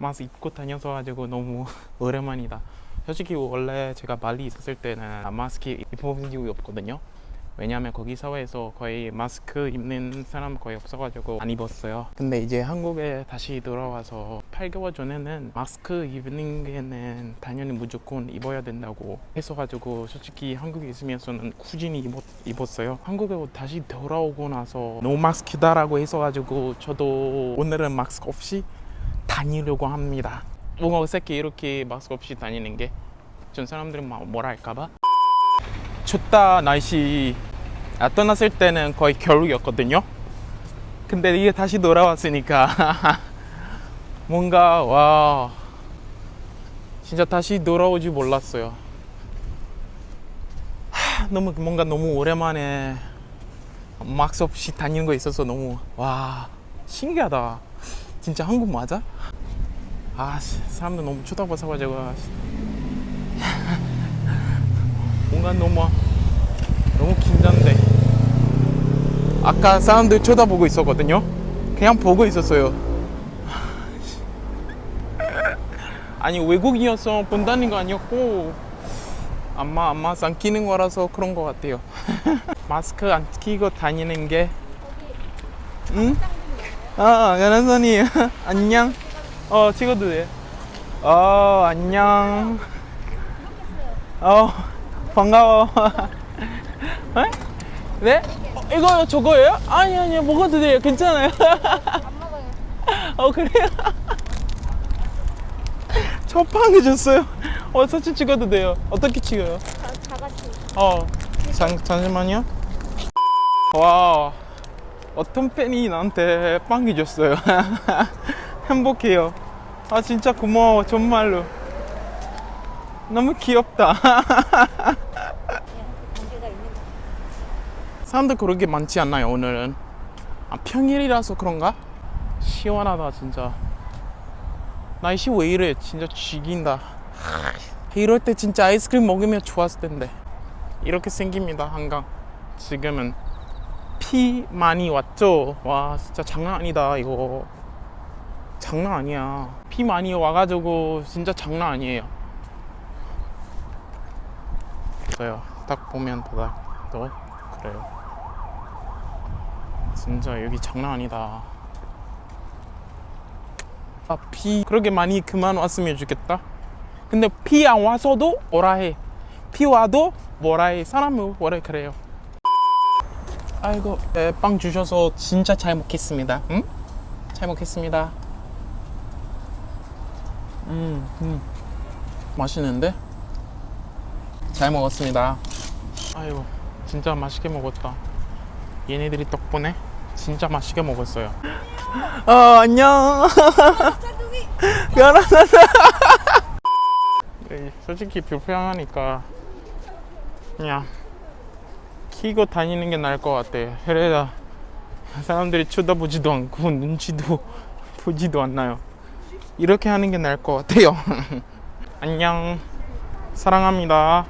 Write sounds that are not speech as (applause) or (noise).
마스크 입고 다녀서 가지고 너무 (laughs) 오랜만이다. 솔직히 원래 제가 말리 있었을 때는 마스크 입어본 적이 없거든요. 왜냐하면 거기 사회에서 거의 마스크 입는 사람 거의 없어가지고 안 입었어요. 근데 이제 한국에 다시 돌아와서 8개월 전에는 마스크 입는 게는 당연히 무조건 입어야 된다고 했어가지고 솔직히 한국에 있으면서는 꾸준히 입었, 입었어요. 한국에 다시 돌아오고 나서 노 마스크다라고 했어가지고 저도 오늘은 마스크 없이 다니려고 합니다. 뭔가 어색해 이렇게 마스크 없이 다니는 게 전 사람들은 할까봐 춥다 날씨 아, 떠났을 때는 거의 겨울이었거든요. 근데 이게 다시 돌아왔으니까 (laughs) 뭔가 와 진짜 다시 돌아오지 몰랐어요. 하, 너무 뭔가 너무 오랜만에 막스 없이 다니는 거 있어서 너무 와 신기하다. 진짜 한국 맞아? 아 씨, 사람들 너무 쳐다봐서 가지고 뭔가 너무 너무 긴장돼. 아까 사람들 쳐다보고 있었거든요. 그냥 보고 있었어요. (laughs) 아니 외국인이어서 본다는 거 아니었고 아마 아마 안 끼는 거라서 그런 거 같아요. (laughs) 마스크 안 끼고 다니는 게 응? 아 연하선이 (laughs) 안녕. 어 찍어도 돼. 어 안녕. 어 반가워. 에? (laughs) 네? 어, 이거 저거예요? 아니 아니요 먹어도 돼요 괜찮아요. (laughs) 어 그래요? 저 빵해줬어요 어 사진 찍어도 돼요 어떻게 찍어요? 다, 다 같이. 어 잠, 잠시만요 와 어떤 팬이 나한테 빵 해줬어요? (laughs) 행복해요. 아 진짜 고마워 정말로. 너무 귀엽다. (laughs) 사람들 그렇게 많지 않나요 오늘은? 아 평일이라서 그런가? 시원하다 진짜. 날씨 왜 이래? 진짜 죽인다. 하, 이럴 때 진짜 아이스크림 먹으면 좋았을 텐데. 이렇게 생깁니다 한강. 지금은 피 많이 왔죠? 와 진짜 장난 아니다 이거. 장난 아니야. 피 많이 와가지고 진짜 장난 아니에요. 있어요. 딱 보면 바닥도 그래요. 진짜 여기 장난 아니다. 아, 비 그렇게 많이 그만 왔으면 좋겠다. 근데 비안 와서도 뭐라 해비 와도 뭐라 해. 사람은 뭐라 그래요 아이고 네, 빵 주셔서 진짜 잘 먹겠습니다. 응? 잘 먹겠습니다. 음, 음. 맛있는데? 잘 먹었습니다. 아이고 진짜 맛있게 먹었다. 얘네들이 덕분에 진짜 맛있게 먹었어요. 어 안녕. 연하다. 네, 솔직히 불편하니까 그냥 키고 다니는 게 나을 것 같아. 그래야 사람들이 쳐다보지도 않고 눈치도 (laughs) 보지도 않나요? 이렇게 하는 게 나을 것 같아요. (laughs) 안녕. 사랑합니다